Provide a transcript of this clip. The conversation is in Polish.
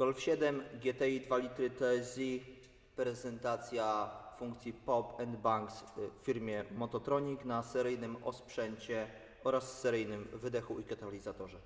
Golf 7, GTI 2 litry TSI, prezentacja funkcji POP and Banks w firmie Mototronic na seryjnym osprzęcie oraz seryjnym wydechu i katalizatorze.